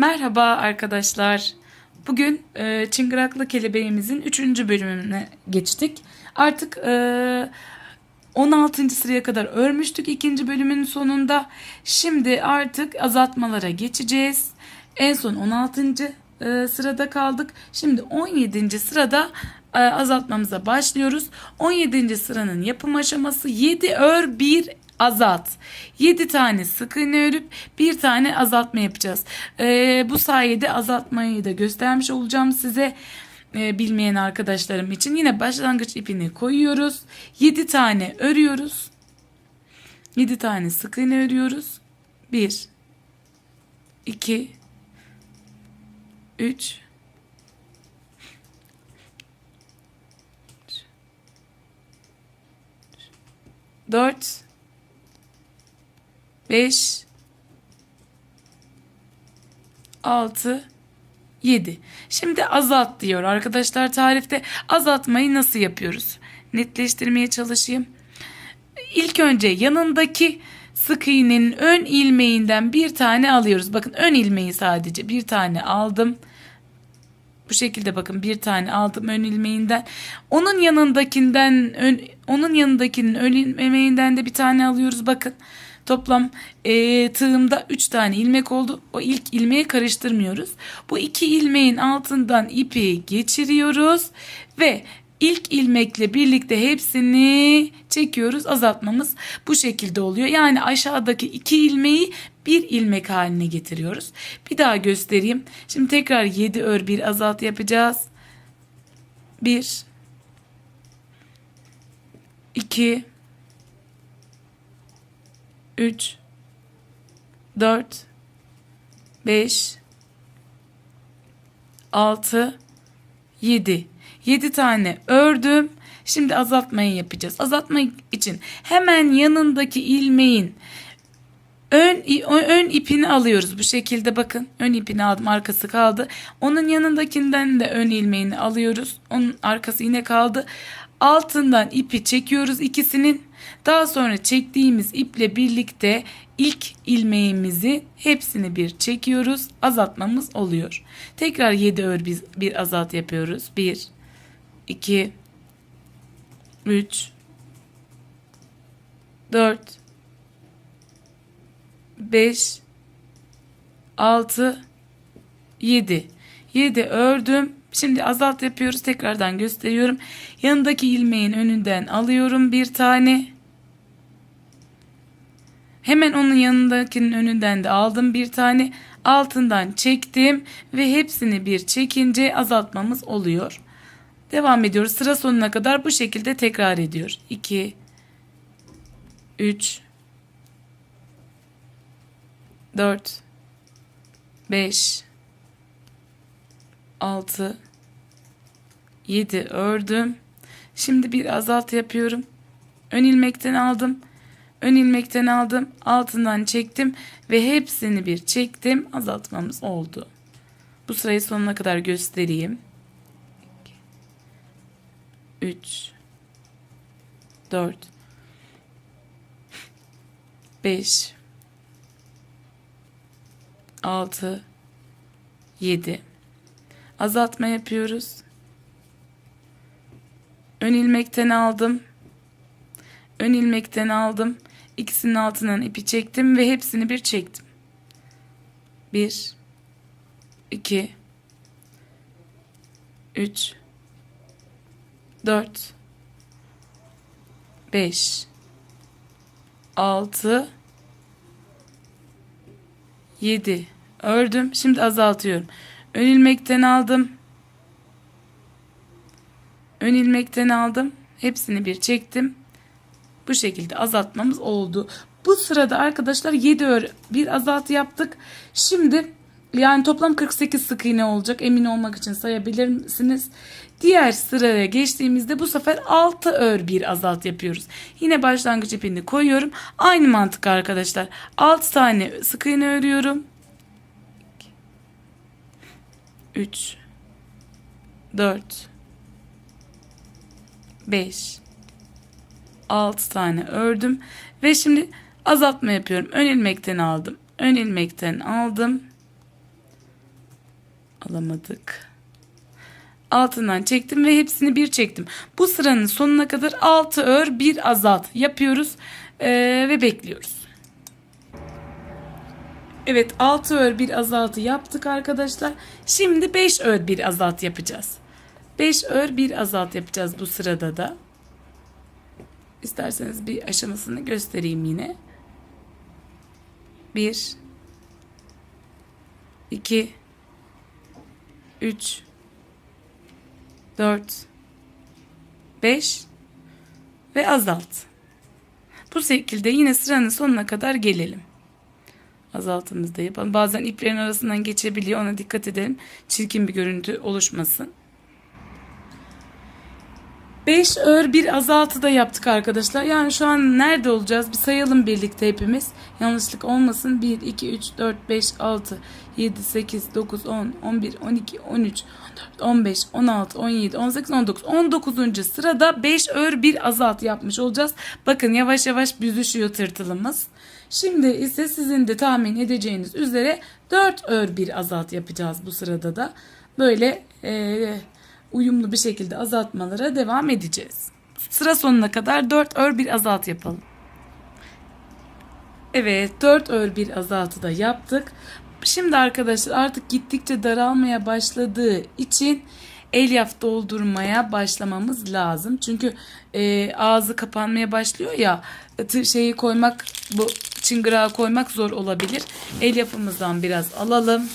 Merhaba arkadaşlar. Bugün e, Çıngıraklı Kelebeğimizin 3. bölümüne geçtik. Artık e, 16. sıraya kadar örmüştük ikinci bölümün sonunda. Şimdi artık azaltmalara geçeceğiz. En son 16. e, sırada kaldık. Şimdi 17. sırada e, azaltmamıza başlıyoruz. 17. sıranın yapım aşaması 7 ör 1 azalt. 7 tane sık iğne örüp bir tane azaltma yapacağız. Ee, bu sayede azaltmayı da göstermiş olacağım size ee, bilmeyen arkadaşlarım için. Yine başlangıç ipini koyuyoruz. 7 tane örüyoruz. 7 tane sık iğne örüyoruz. 1 2 3 4 5 6 7. Şimdi azalt diyor arkadaşlar tarifte. Azaltmayı nasıl yapıyoruz? Netleştirmeye çalışayım. İlk önce yanındaki sık iğnenin ön ilmeğinden bir tane alıyoruz. Bakın ön ilmeği sadece bir tane aldım. Bu şekilde bakın bir tane aldım ön ilmeğinden. Onun yanındakinden ön, onun yanındakinin ön ilmeğinden de bir tane alıyoruz. Bakın toplam e, tığımda 3 tane ilmek oldu. O ilk ilmeği karıştırmıyoruz. Bu iki ilmeğin altından ipi geçiriyoruz ve ilk ilmekle birlikte hepsini çekiyoruz. Azaltmamız bu şekilde oluyor. Yani aşağıdaki iki ilmeği bir ilmek haline getiriyoruz. Bir daha göstereyim. Şimdi tekrar 7 ör bir azalt yapacağız. 1 2 3 4 5 6 7 7 tane ördüm. Şimdi azaltmayı yapacağız. Azaltma için hemen yanındaki ilmeğin ön ön ipini alıyoruz. Bu şekilde bakın. Ön ipini aldım. Arkası kaldı. Onun yanındakinden de ön ilmeğini alıyoruz. Onun arkası yine kaldı. Altından ipi çekiyoruz ikisinin. Daha sonra çektiğimiz iple birlikte ilk ilmeğimizi hepsini bir çekiyoruz. Azaltmamız oluyor. Tekrar 7 ör biz bir azalt yapıyoruz. 1 2 3 4 5 6 7 7 ördüm. Şimdi azalt yapıyoruz. Tekrardan gösteriyorum. Yanındaki ilmeğin önünden alıyorum bir tane. Hemen onun yanındakinin önünden de aldım bir tane. Altından çektim ve hepsini bir çekince azaltmamız oluyor. Devam ediyoruz. Sıra sonuna kadar bu şekilde tekrar ediyor. 2 3 4 5 6 7 ördüm. Şimdi bir azalt yapıyorum. Ön ilmekten aldım. Ön ilmekten aldım. Altından çektim ve hepsini bir çektim. Azaltmamız oldu. Bu sırayı sonuna kadar göstereyim. 3 4 5 6 7 azaltma yapıyoruz. Ön ilmekten aldım. Ön ilmekten aldım. İkisinin altından ipi çektim ve hepsini bir çektim. 1 2 3 4 5 6 7 ördüm. Şimdi azaltıyorum. Ön ilmekten aldım. Ön ilmekten aldım. Hepsini bir çektim. Bu şekilde azaltmamız oldu. Bu sırada arkadaşlar 7 ör bir azaltı yaptık. Şimdi yani toplam 48 sık iğne olacak. Emin olmak için sayabilir misiniz? Diğer sıraya geçtiğimizde bu sefer 6 ör bir azalt yapıyoruz. Yine başlangıç ipini koyuyorum. Aynı mantık arkadaşlar. 6 tane sık iğne örüyorum. 3 4 5 6 tane ördüm ve şimdi azaltma yapıyorum. Ön ilmekten aldım. Ön ilmekten aldım. Alamadık. Altından çektim ve hepsini bir çektim. Bu sıranın sonuna kadar 6 ör bir azalt yapıyoruz ee, ve bekliyoruz. Evet 6 ör bir azaltı yaptık arkadaşlar. Şimdi 5 ör bir azalt yapacağız. 5 ör bir azalt yapacağız bu sırada da. İsterseniz bir aşamasını göstereyim yine. 1 2 3 4 5 ve azalt. Bu şekilde yine sıranın sonuna kadar gelelim. Azaltımızı da yapalım. Bazen iplerin arasından geçebiliyor. Ona dikkat edelim. Çirkin bir görüntü oluşmasın. 5 ör bir azaltı da yaptık arkadaşlar. Yani şu an nerede olacağız? Bir sayalım birlikte hepimiz. Yanlışlık olmasın. 1, 2, 3, 4, 5, 6, 7, 8, 9, 10, 11, 12, 13, 14, 15, 16, 17, 18, 19. 19. sırada 5 ör bir azalt yapmış olacağız. Bakın yavaş yavaş büzüşüyor tırtılımız. Şimdi ise sizin de tahmin edeceğiniz üzere 4 ör bir azalt yapacağız bu sırada da. Böyle eee uyumlu bir şekilde azaltmalara devam edeceğiz. Sıra sonuna kadar 4 ör bir azalt yapalım. Evet 4 ör bir azaltı da yaptık. Şimdi arkadaşlar artık gittikçe daralmaya başladığı için elyaf doldurmaya başlamamız lazım. Çünkü e, ağzı kapanmaya başlıyor ya şeyi koymak bu çıngırağı koymak zor olabilir. Elyafımızdan biraz alalım.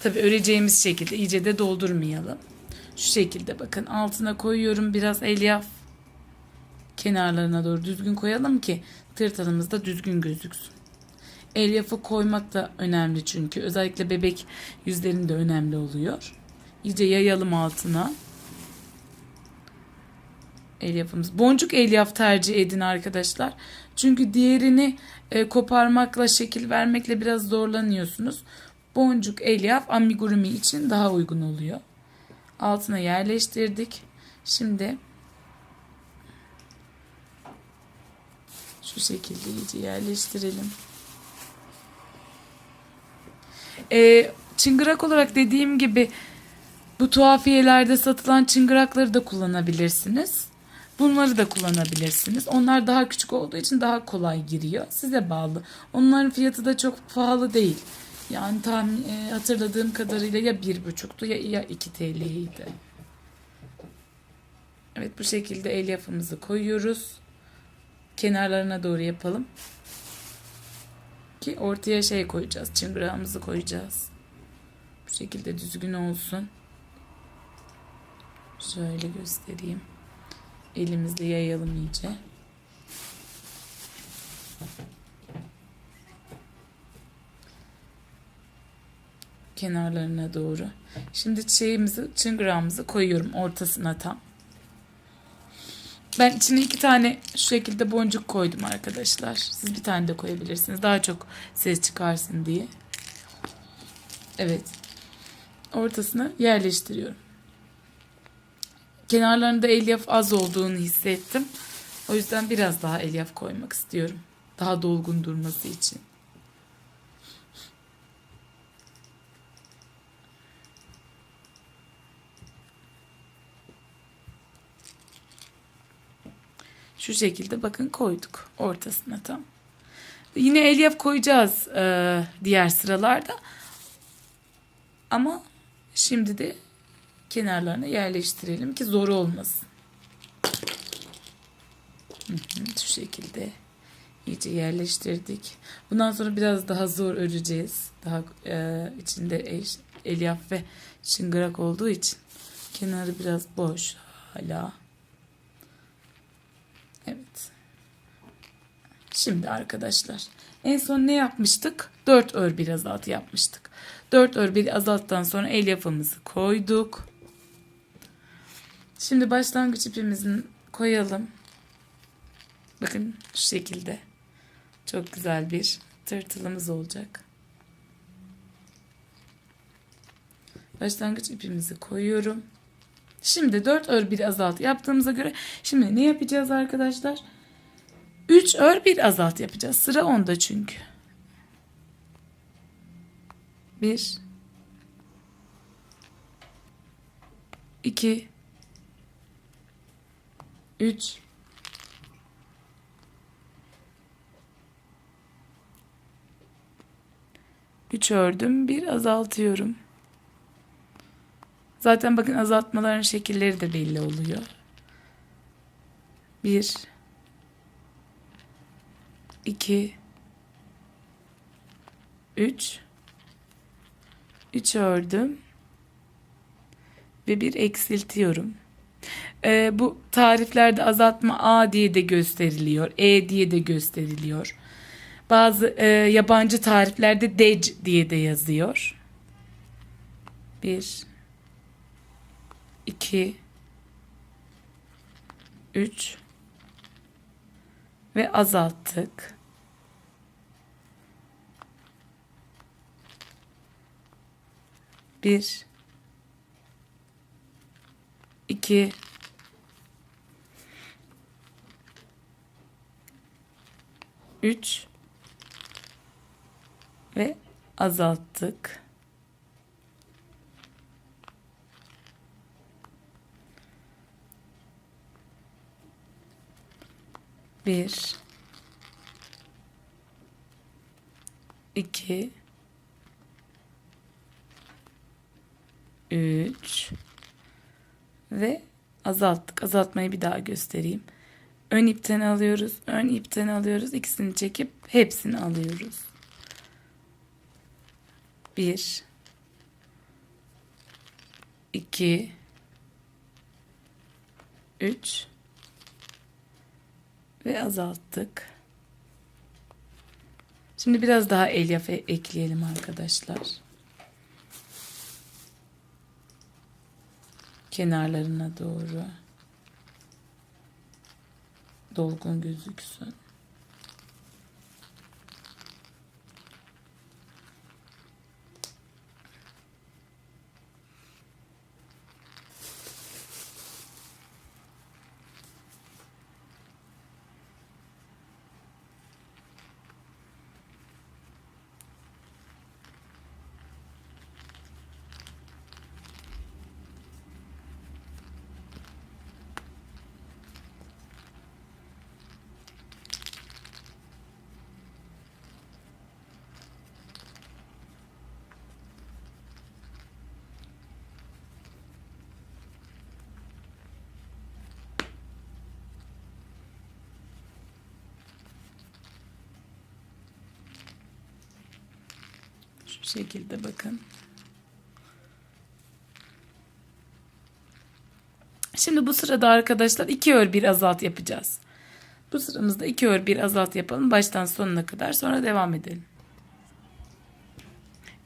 Tabi öreceğimiz şekilde iyice de doldurmayalım. Şu şekilde bakın altına koyuyorum biraz elyaf. Kenarlarına doğru düzgün koyalım ki tırtılımız da düzgün gözüksün. Elyafı koymak da önemli çünkü. Özellikle bebek yüzlerinde önemli oluyor. İyice yayalım altına. Elyafımız. Boncuk elyaf tercih edin arkadaşlar. Çünkü diğerini e, koparmakla, şekil vermekle biraz zorlanıyorsunuz. Boncuk elyaf amigurumi için daha uygun oluyor. Altına yerleştirdik. Şimdi şu şekilde iyice yerleştirelim. Ee, çıngırak olarak dediğim gibi bu tuhafiyelerde satılan çıngırakları da kullanabilirsiniz. Bunları da kullanabilirsiniz. Onlar daha küçük olduğu için daha kolay giriyor. Size bağlı. Onların fiyatı da çok pahalı değil. Yani tahmin e, hatırladığım kadarıyla ya bir buçuktu ya, ya 2 TL'ydi. Evet bu şekilde elyafımızı koyuyoruz. Kenarlarına doğru yapalım. Ki ortaya şey koyacağız. Çıngırağımızı koyacağız. Bu şekilde düzgün olsun. Şöyle göstereyim. Elimizle yayalım iyice. kenarlarına doğru. Şimdi şeyimizi, çıngırağımızı koyuyorum ortasına tam. Ben içine iki tane şu şekilde boncuk koydum arkadaşlar. Siz bir tane de koyabilirsiniz. Daha çok ses çıkarsın diye. Evet. Ortasına yerleştiriyorum. Kenarlarında elyaf az olduğunu hissettim. O yüzden biraz daha elyaf koymak istiyorum. Daha dolgun durması için. Şu şekilde bakın koyduk ortasına tam. Yine elyaf koyacağız e, diğer sıralarda. Ama şimdi de kenarlarına yerleştirelim ki zor olmasın. Şu şekilde iyice yerleştirdik. Bundan sonra biraz daha zor öreceğiz. Daha e, içinde el- elyaf ve çıngırak olduğu için kenarı biraz boş hala. Evet. Şimdi arkadaşlar en son ne yapmıştık? 4 ör bir azaltı yapmıştık. 4 ör bir azalttan sonra elyafımızı koyduk. Şimdi başlangıç ipimizin koyalım. Bakın şu şekilde. Çok güzel bir tırtılımız olacak. Başlangıç ipimizi koyuyorum. Şimdi 4 ör bir azalt yaptığımıza göre şimdi ne yapacağız arkadaşlar? 3 ör bir azalt yapacağız. Sıra onda çünkü. 1 2 3 3 ördüm. Bir azaltıyorum. Zaten bakın azaltmaların şekilleri de belli oluyor. 1 2 3 3 ördüm ve bir eksiltiyorum. Ee, bu tariflerde azaltma A diye de gösteriliyor, E diye de gösteriliyor. Bazı e, yabancı tariflerde dec diye de yazıyor. 1 2 3 ve azalttık. Bir, iki, üç ve azalttık. Bir, iki, üç ve azalttık. Azaltmayı bir daha göstereyim. Ön ipten alıyoruz, ön ipten alıyoruz. İkisini çekip hepsini alıyoruz. Bir, iki, üç ve azalttık. Şimdi biraz daha elyaf e- ekleyelim arkadaşlar. Kenarlarına doğru. Dolgun gözüksün. Şekilde bakın. Şimdi bu sırada arkadaşlar iki ör bir azalt yapacağız. Bu sıramızda iki ör bir azalt yapalım baştan sonuna kadar sonra devam edelim.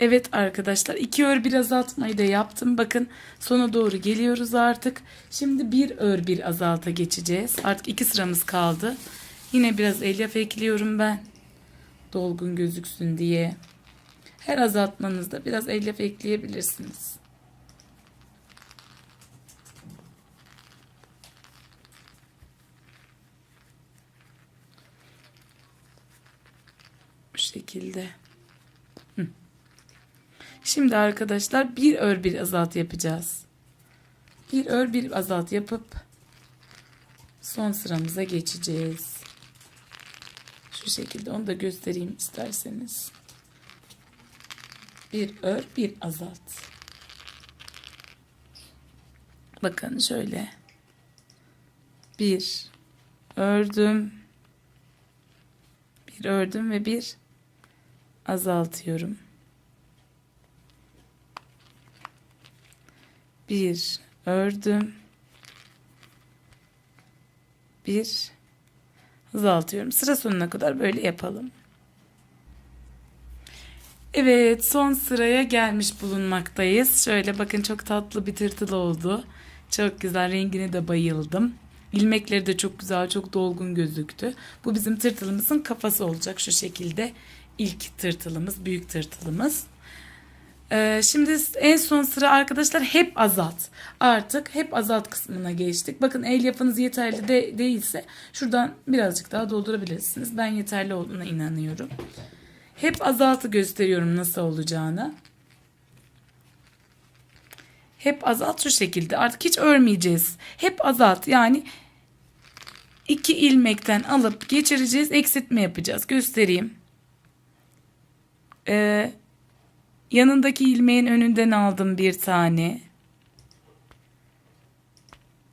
Evet arkadaşlar iki ör bir azaltmayı da yaptım. Bakın sona doğru geliyoruz artık. Şimdi bir ör bir azalta geçeceğiz. Artık iki sıramız kaldı. Yine biraz elyaf ekliyorum ben. Dolgun gözüksün diye. Her azaltmanızda biraz elyaf ekleyebilirsiniz. Bu şekilde. Şimdi arkadaşlar bir ör bir azalt yapacağız. Bir ör bir azalt yapıp son sıramıza geçeceğiz. Şu şekilde onu da göstereyim isterseniz. Bir ör bir azalt. Bakın şöyle. Bir ördüm. Bir ördüm ve bir azaltıyorum. Bir ördüm. Bir azaltıyorum. Sıra sonuna kadar böyle yapalım. Evet son sıraya gelmiş bulunmaktayız. Şöyle bakın çok tatlı bir tırtıl oldu. Çok güzel rengine de bayıldım. İlmekleri de çok güzel çok dolgun gözüktü. Bu bizim tırtılımızın kafası olacak şu şekilde. İlk tırtılımız büyük tırtılımız. Ee, şimdi en son sıra arkadaşlar hep azalt. Artık hep azalt kısmına geçtik. Bakın el yapınız yeterli de değilse şuradan birazcık daha doldurabilirsiniz. Ben yeterli olduğuna inanıyorum. Hep azaltı gösteriyorum nasıl olacağını. Hep azalt şu şekilde. Artık hiç örmeyeceğiz. Hep azalt. Yani iki ilmekten alıp geçireceğiz. Eksiltme yapacağız. Göstereyim. Ee, yanındaki ilmeğin önünden aldım bir tane.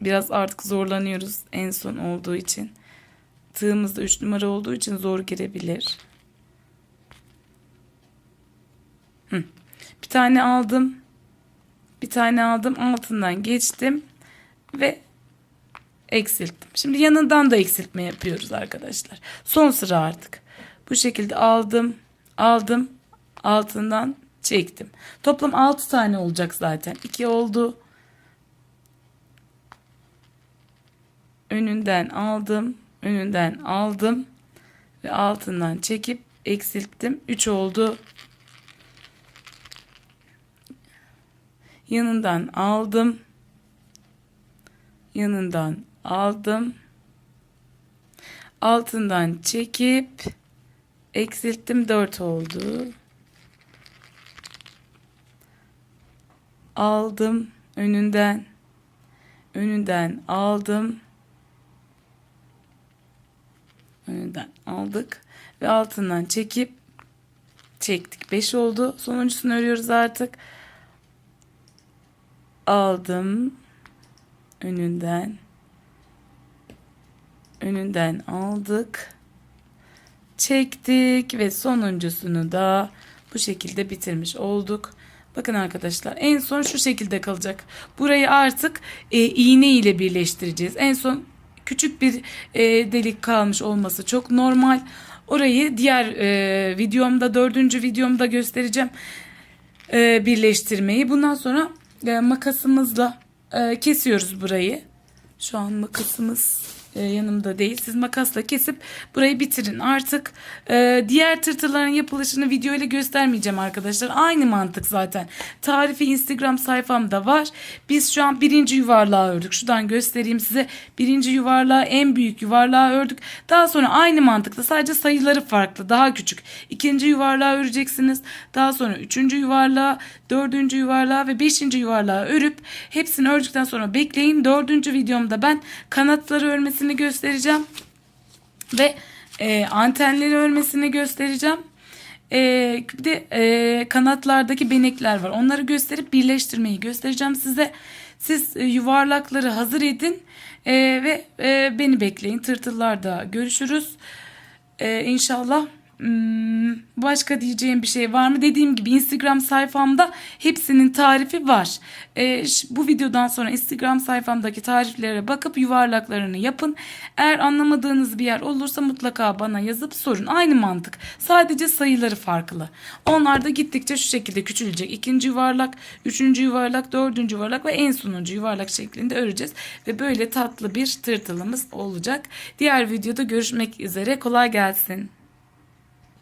Biraz artık zorlanıyoruz en son olduğu için. Tığımız da 3 numara olduğu için zor girebilir. Hı. Bir tane aldım. Bir tane aldım. Altından geçtim. Ve eksilttim. Şimdi yanından da eksiltme yapıyoruz arkadaşlar. Son sıra artık. Bu şekilde aldım. Aldım. Altından çektim. Toplam 6 tane olacak zaten. 2 oldu. Önünden aldım. Önünden aldım. Ve altından çekip eksilttim. 3 oldu. Yanından aldım. Yanından aldım. Altından çekip eksilttim 4 oldu. Aldım önünden. Önünden aldım. Önünden aldık ve altından çekip çektik. 5 oldu. Sonuncusunu örüyoruz artık. Aldım. Önünden. Önünden aldık. Çektik ve sonuncusunu da bu şekilde bitirmiş olduk. Bakın arkadaşlar en son şu şekilde kalacak. Burayı artık e, iğne ile birleştireceğiz. En son küçük bir e, delik kalmış olması çok normal. Orayı diğer e, videomda dördüncü videomda göstereceğim e, birleştirmeyi. Bundan sonra e, makasımızla e, kesiyoruz burayı. Şu an makasımız e, yanımda değil. Siz makasla kesip burayı bitirin. Artık e, diğer tırtılların yapılışını video ile göstermeyeceğim arkadaşlar. Aynı mantık zaten. Tarifi Instagram sayfamda var. Biz şu an birinci yuvarlağı ördük. Şuradan göstereyim size. Birinci yuvarlağı en büyük yuvarlağı ördük. Daha sonra aynı mantıkla sadece sayıları farklı. Daha küçük. İkinci yuvarlağı öreceksiniz. Daha sonra üçüncü yuvarlağı, dördüncü yuvarlağı ve beşinci yuvarlağı örüp hepsini ördükten sonra bekleyin. Dördüncü videomda ben kanatları örmesini göstereceğim. Ve e, antenleri örmesini göstereceğim. E, bir de e, kanatlardaki benekler var. Onları gösterip birleştirmeyi göstereceğim size. Siz e, yuvarlakları hazır edin e, ve e, beni bekleyin. Tırtıllarda görüşürüz. E, inşallah. Hmm, başka diyeceğim bir şey var mı? Dediğim gibi Instagram sayfamda hepsinin tarifi var. Ee, bu videodan sonra Instagram sayfamdaki tariflere bakıp yuvarlaklarını yapın. Eğer anlamadığınız bir yer olursa mutlaka bana yazıp sorun. Aynı mantık. Sadece sayıları farklı. Onlar da gittikçe şu şekilde küçülecek. İkinci yuvarlak, üçüncü yuvarlak, dördüncü yuvarlak ve en sonuncu yuvarlak şeklinde öreceğiz. Ve böyle tatlı bir tırtılımız olacak. Diğer videoda görüşmek üzere. Kolay gelsin.